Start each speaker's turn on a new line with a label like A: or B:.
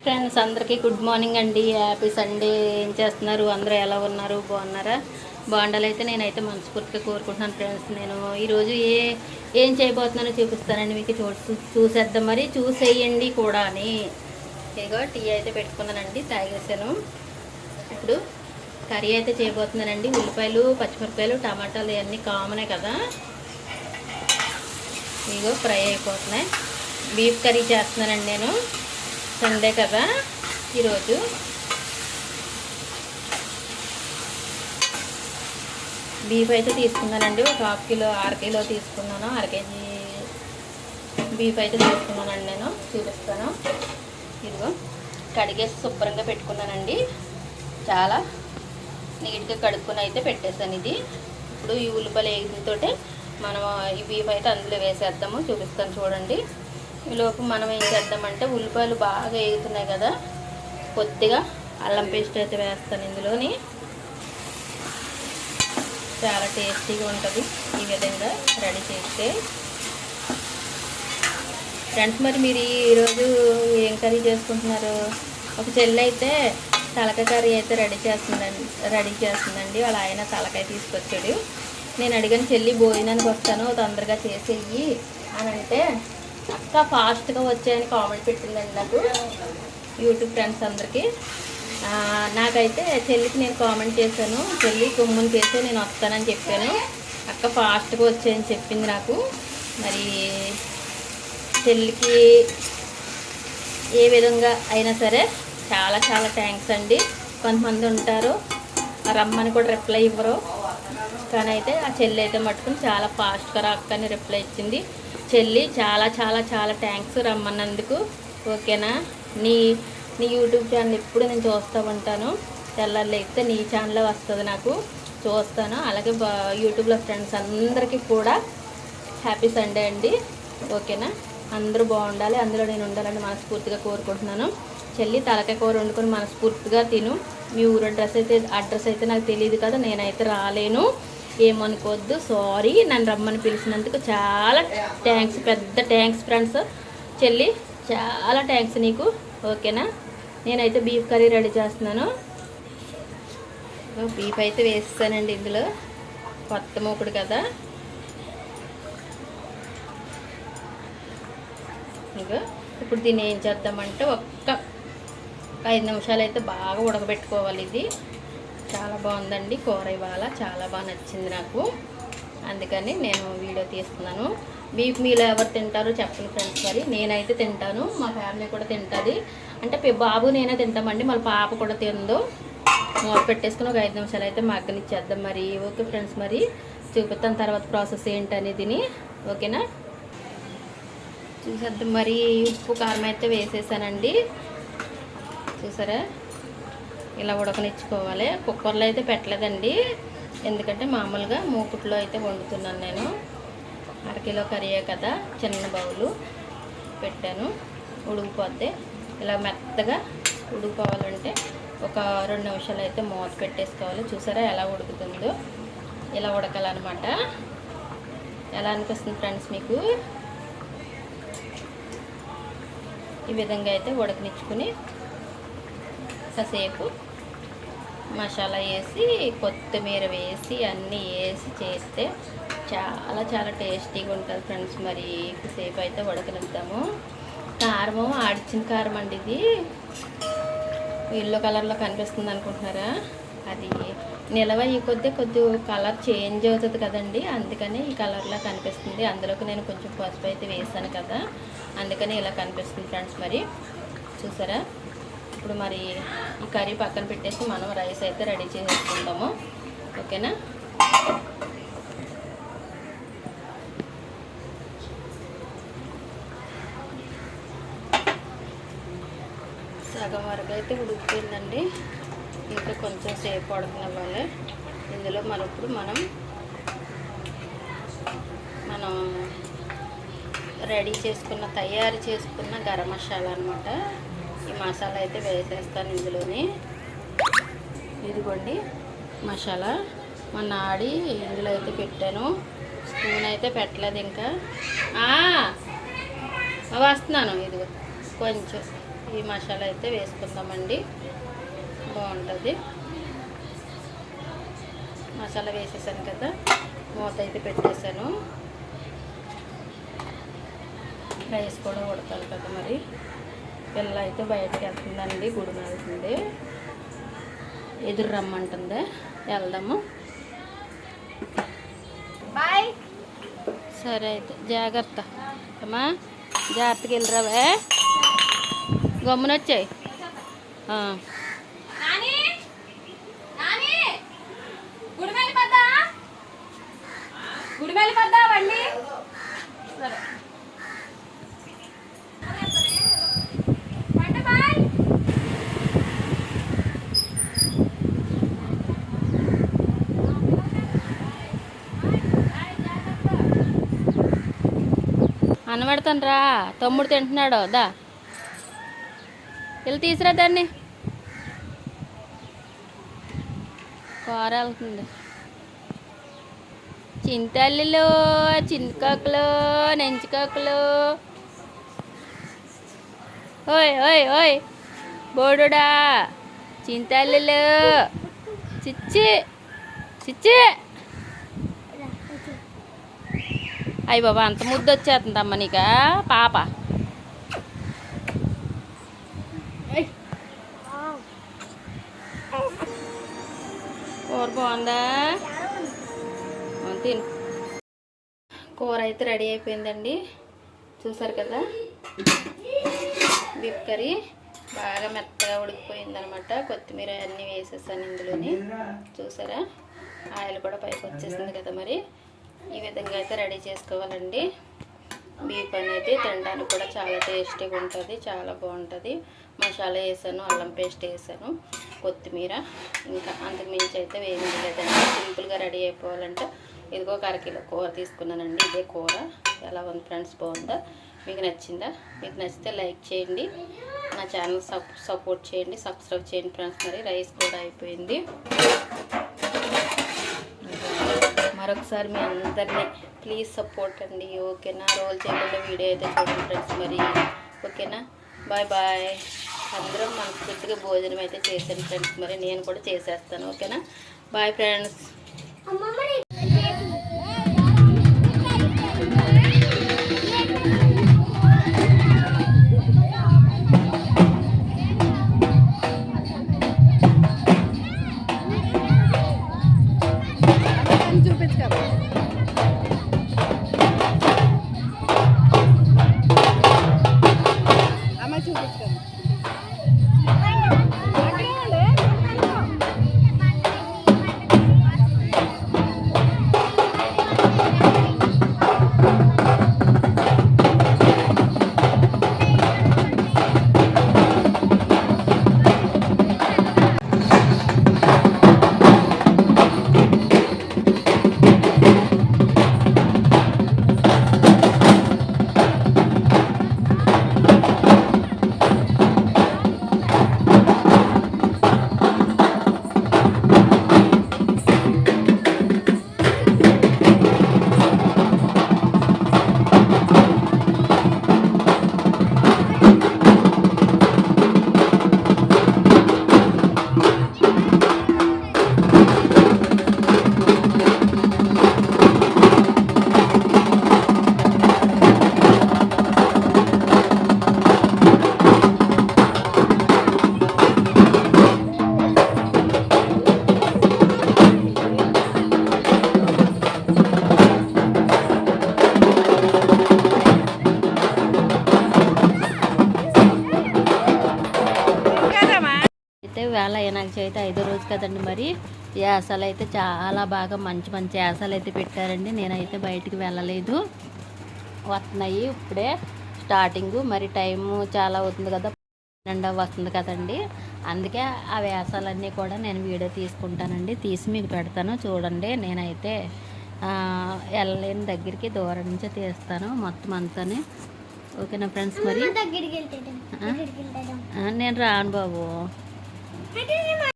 A: Friends అందరికీ good morning అండి. Happy Sunday. ఏం చేస్తున్నారు? అందరూ ఎలా ఉన్నారు? బాగున్నారా? బాగుండాలైతే నేనైతే మనస్ఫూర్తిగా కోరుకుంటున్నాను ఫ్రెండ్స్. నేను ఈరోజు ఏ ఏం చేయబోతున్నానో చూపిస్తానండి మీకు. చూ చూసేద్దాం మరి. చూసేయండి కూడా అని ఇదిగో టీ అయితే పెట్టుకున్నానండి తాగేసాను ఇప్పుడు కర్రీ అయితే చేయబోతున్నానండి. ఉల్లిపాయలు పచ్చిమిరపకాయలు టమాటాలు ఇవన్నీ కామనే కదా. ఇగో ఫ్రై అయిపోతున్నాయి. బీఫ్ కర్రీ చేస్తున్నానండి నేను. సండే కదా ఈరోజు. బీఫ్ అయితే తీసుకున్నానండి. ఒక హాఫ్ కిలో అర కిలో తీసుకున్నాను. అర కేజీ బీఫ్ అయితే తీసుకున్నానండి నేను. చూపిస్తాను. ఇదిగో కడిగేసి శుభ్రంగా పెట్టుకున్నానండి. చాలా నీట్గా కడుక్కొని అయితే పెట్టేశాను ఇది. ఇప్పుడు ఈ ఉల్లిపాయలు వేగినతోటే మనం ఈ బీఫ్ అయితే అందులో వేసేద్దాము. చూపిస్తాను చూడండి. ఈలోపు మనం ఏం చేద్దామంటే ఉల్లిపాయలు బాగా వేగుతున్నాయి కదా కొద్దిగా అల్లం పేస్ట్ అయితే వేస్తాను ఇందులోని. చాలా టేస్టీగా ఉంటుంది ఈ విధంగా రెడీ చేస్తే. ఫ్రెండ్స్ మరి మీరు ఈరోజు ఏం కర్రీ చేసుకుంటున్నారు? ఒక చెల్లి అయితే తలక కర్రీ అయితే రెడీ చేస్తుందండి రెడీ చేస్తుందండి. వాళ్ళ ఆయన తలకాయ తీసుకొచ్చాడు. నేను అడిగిన చెల్లి భోజనానికి వస్తాను తొందరగా చేసేయి అని అంటే అక్క ఫాస్ట్గా వచ్చాయని కామెంట్ పెట్టిందండి నాకు యూట్యూబ్ ఫ్రెండ్స్ అందరికీ. నాకైతే చెల్లికి నేను కామెంట్ చేశాను. చెల్లి కొమ్ముని చేస్తే నేను వస్తానని చెప్పాను. అక్క ఫాస్ట్గా వచ్చాయని చెప్పింది నాకు. మరి చెల్లికి ఏ విధంగా అయినా సరే చాలా చాలా థ్యాంక్స్ అండి. కొంతమంది ఉంటారు రమ్మని కూడా రిప్లై ఇవ్వరు. కానీ అయితే ఆ చెల్లి అయితే మట్టుకుని చాలా ఫాస్ట్గా రాక్కని రిప్లై ఇచ్చింది. చెల్లి చాలా చాలా చాలా థ్యాంక్స్ రమ్మన్నందుకు. ఓకేనా? నీ నీ యూట్యూబ్ ఛానల్ ఎప్పుడు నేను చూస్తూ ఉంటాను తెల్లారి నీ ఛానల్ వస్తుంది నాకు. చూస్తాను. అలాగే యూట్యూబ్లో ఫ్రెండ్స్ అందరికీ కూడా హ్యాపీ సండే అండి. ఓకేనా? అందరూ బాగుండాలి. అందులో నేను ఉండాలని మనస్ఫూర్తిగా కోరుకుంటున్నాను. చెల్లి తలకాయ కూర వండుకొని మనస్ఫూర్తిగా తిను. మీ ఊరు అడ్రస్ అయితే అడ్రస్ అయితే నాకు తెలియదు కదా. నేనైతే రాలేను. ఏమనుకోవద్దు సారీ నన్ను రమ్మని పిలిచినందుకు చాలా థ్యాంక్స్ పెద్ద థ్యాంక్స్ ఫ్రెండ్స్ చెల్లి చాలా థ్యాంక్స్ నీకు. ఓకేనా? నేనైతే బీఫ్ కర్రీ రెడీ చేస్తున్నాను. బీఫ్ అయితే వేస్తానండి ఇందులో. కొత్త మూకుడు కదా. ఇంకా ఇప్పుడు దీన్ని ఏం చేద్దామంటే ఒక్క ఒక ఐదు నిమిషాలు అయితే బాగా ఉడకబెట్టుకోవాలి ఇది. చాలా బాగుందండి కూర ఇవాళ. చాలా బాగా నచ్చింది నాకు. అందుకని నేను వీడియో తీస్తున్నాను. బీఫ్ మీలో ఎవరు తింటారో చెప్పండి ఫ్రెండ్స్ మరి. నేనైతే తింటాను. మా ఫ్యామిలీ కూడా తింటుంది. అంటే బాబు నేనే తింటామండి. మళ్ళీ పాప కూడా తిందో. మూత పెట్టేసుకుని ఒక ఐదు నిమిషాలు అయితే మగ్గనిచ్చేద్దాం మరి. ఓకే ఫ్రెండ్స్ మరి. చూపిస్తాను తర్వాత ప్రాసెస్ ఏంటనేదిని. ఓకేనా? చూసేద్దాం మరి. ఉప్పు కారం అయితే వేసేసానండి. చూసారా? ఇలా ఉడకనిచ్చుకోవాలి. కుక్కర్లో అయితే పెట్టలేదండి. ఎందుకంటే మామూలుగా మూకుట్లో అయితే వండుతున్నాను నేను. అరకిలో కర్రీయే కదా చిన్న బౌలు పెట్టాను. ఉడికిపోద్ది ఇలా మెత్తగా ఉడికిపోవాలంటే ఒక రెండు నిమిషాలు అయితే మూత పెట్టేసుకోవాలి. చూసారా ఎలా ఉడుకుతుందో? ఇలా ఉడకాలన్నమాట. ఎలా అనిపిస్తుంది ఫ్రెండ్స్ మీకు? ఈ విధంగా అయితే ఉడకనిచ్చుకుని కాసేపు మసాలా వేసి కొత్తిమీర వేసి అన్నీ వేసి చేస్తే చాలా చాలా టేస్టీగా ఉంటుంది ఫ్రెండ్స్. మరి సేపు అయితే ఉడకనిద్దాము. కారము ఆడిచిన కారం అండి ఇది. ఎల్లో కలర్లో కనిపిస్తుంది అనుకుంటున్నారా? అది నిలవ ఈ కొద్ది కొద్ది కలర్ చేంజ్ అవుతుంది కదండి. అందుకని ఈ కలర్లో కనిపిస్తుంది. అందులోకి నేను కొంచెం పసుపు అయితే వేసాను కదా. అందుకని ఇలా కనిపిస్తుంది ఫ్రెండ్స్ మరి. చూసారా? ఇప్పుడు మరి ఈ కర్రీ పక్కన పెట్టేసి మనం రైస్ అయితే రెడీ చేసేసుకుంటాము. ఓకేనా? సగం వరకు అయితే ఉడికిపోయిందండి. ఇంకా కొంచెం సేపు ఉడకనివ్వాలి ఇందులో మన ఇప్పుడు మనం మనం రెడీ చేసుకున్న తయారు చేసుకున్న గరం మసాలా అనమాట ఈ మసాలా అయితే వేసేస్తాను ఇందులోని. ఇదిగోండి మసాలా. మొన్న ఆడి ఇందులో అయితే పెట్టాను. స్పూన్ అయితే పెట్టలేదు ఇంకా. వస్తున్నాను ఇదిగో. కొంచెం ఈ మసాలా అయితే వేసుకుందామండి. బాగుంటుంది. మసాలా వేసేసాను కదా మూత అయితే పెట్టేశాను. రైస్ కూడా ఉడతారు కదా మరి. పిల్ల అయితే బయటకు వెళ్తుందండి గుడి వెళ్తుంది. ఎదురు రమ్మంటుంది. వెళ్దాము.
B: బాయ్.
A: సరే అయితే జాగ్రత్త. అమ్మా జాగ్రత్తగా వెళ్ళరావే. గమ్మునొచ్చాయి.
B: గుడి వెళ్ళిపోద్దా? గుడి వెళ్ళిపోద్దా బండి? సరే పండు బాయ్
A: అనబడతాను రా తమ్ముడు తింటున్నాడు. దా. వెళ్ళి తీసిరా దాన్ని. కూర వెళ్తుంది చింతల్లులు చింతకాకులు నెంచుకాకులు. ఓయ్ ఓయ్ ఓయ్. బోడుడా. చింతల్లులు. చిచ్చి. చిచ్చి. అయ్యి బాబా అంత ముద్దు వచ్చేస్తుందమ్మ నీక? పాప. కూర బాగుందా తిను. కూర అయితే రెడీ అయిపోయిందండి. చూసారు కదా? Beef curry. బాగా మెత్తగా ఉడికిపోయిందనమాట. కొత్తిమీర అన్నీ వేసేసాను ఇందులోని. చూసారా? ఆయిల్ కూడా పైకి వచ్చేసింది కదా మరి. ఈ విధంగా అయితే రెడీ చేసుకోవాలండి. బీఫ్ అనేది తినడానికి కూడా చాలా టేస్టీగా ఉంటుంది చాలా బాగుంటుంది. మసాలా వేసాను అల్లం పేస్ట్ వేసాను కొత్తిమీర. ఇంకా అంతకు మించి అయితే వేయింది లేదండి. సింపుల్గా రెడీ అయిపోవాలంటే ఇదిగో ఒక అరకిలో కూర తీసుకున్నానండి. ఇదే కూర. ఎలా ఉంది ఫ్రెండ్స్? బాగుందా? మీకు నచ్చిందా? మీకు నచ్చితే లైక్ చేయండి. నా ఛానల్ సప్ సపోర్ట్ చేయండి. సబ్స్క్రైబ్ చేయండి ఫ్రెండ్స్. మరి రైస్ కూడా అయిపోయింది. మరొకసారి మీ అందరినీ ప్లీజ్ సపోర్ట్ అండి ఓకేనా? రోల్ చేయకుండా వీడియో అయితే చూడండి ఫ్రెండ్స్ మరి. ఓకేనా? బాయ్ బాయ్ అందరం మనస్ఫూర్తిగా భోజనం అయితే చేశాను ఫ్రెండ్స్ మరి. నేను కూడా చేసేస్తాను ఓకేనా? బాయ్ ఫ్రెండ్స్ అయితే వేళ వినాయక చవితి ఐదో రోజు కదండి మరి. యాసలు అయితే చాలా బాగా మంచి మంచి యాసలు అయితే పెట్టారండి. నేనైతే బయటికి వెళ్ళలేదు. వస్తున్నాయి ఇప్పుడే స్టార్టింగ్ మరి టైము చాలా అవుతుంది కదా. పన్నెండు వస్తుంది కదండి. అందుకే ఆ వేసాలన్నీ కూడా నేను వీడియో తీసుకుంటానండి. తీసి మీకు పెడతాను. చూడండి నేనైతే వెళ్ళలేని దగ్గరికి దూరం నుంచే తీస్తాను మొత్తం అంతానే. ఓకేనా ఫ్రెండ్స్ మరి?
B: నేను రాను
A: బాబు. 我给你买。